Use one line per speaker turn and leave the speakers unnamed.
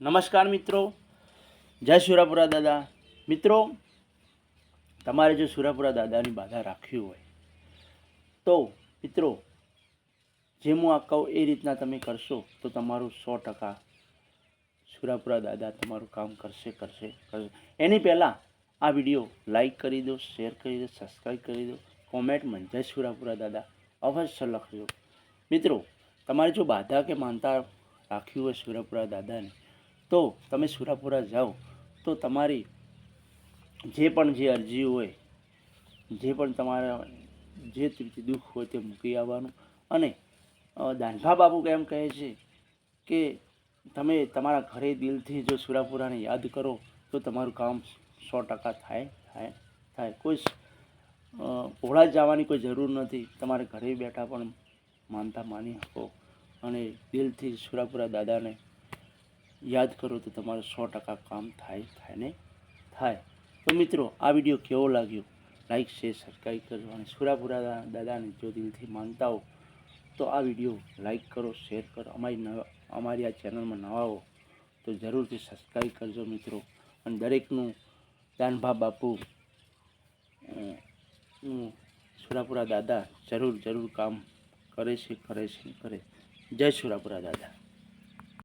નમસ્કાર મિત્રો. જય સુરાપુરા દાદા. મિત્રો, તમારે જો સુરાપુરા દાદાની બાધા રાખવી હોય, તો મિત્રો જે હું આ કહું એ રીતના તમે કરશો, તો તમારું સો ટકા સુરાપુરા દાદા તમારું કામ કરશે કરશે કરશે. એની પહેલાં આ વીડિયો લાઈક કરી દો, શેર કરી દો, સબસ્ક્રાઈબ કરી દો કોમેન્ટમાં જય સુરાપુરા દાદા અવશ્ય લખજો. મિત્રો, તમારે જો બાધા કે માનતા રાખવી હોય સુરાપુરા દાદાને તો તમે સુરાપુરા જાઓ, તો તમારી જે પણ જે અરજી હોય, જે પણ તમારા જે દુઃખ હોય તે મૂકી આવવાનું. અને દાનભા બાપુ એમ કહે છે કે તમે તમારા ઘરે દિલથી જો સુરાપુરાને યાદ કરો, તો તમારું કામ સો ટકા થાય થાય થાય. કોઈ ઓળા જવાની કોઈ જરૂર નથી. તમારે ઘરે બેઠા પણ માનતા માની શકો. અને દિલથી સુરાપુરા દાદાને યાદ કરો તો તમારું સો ટકા કામ થાય થાય ને થાય. તો મિત્રો, આ વીડિયો કેવો લાગ્યો? લાઈક શેર સબસ્ક્રાઈબ કરજો અને સુરાપુરા દાદાને જો દિલથી માનતા હો, તો આ વીડિયો લાઈક કરો શેર કરો. અમારી નવા, અમારી આ ચેનલમાં નવા હો, તો જરૂરથી સબસ્ક્રાઈબ કરજો મિત્રો. અને દરેકનું દાનભા બાપુ સુરાપુરા દાદા જરૂર જરૂર કામ કરે છે કરે છે, કરે જય સુરાપુરા દાદા.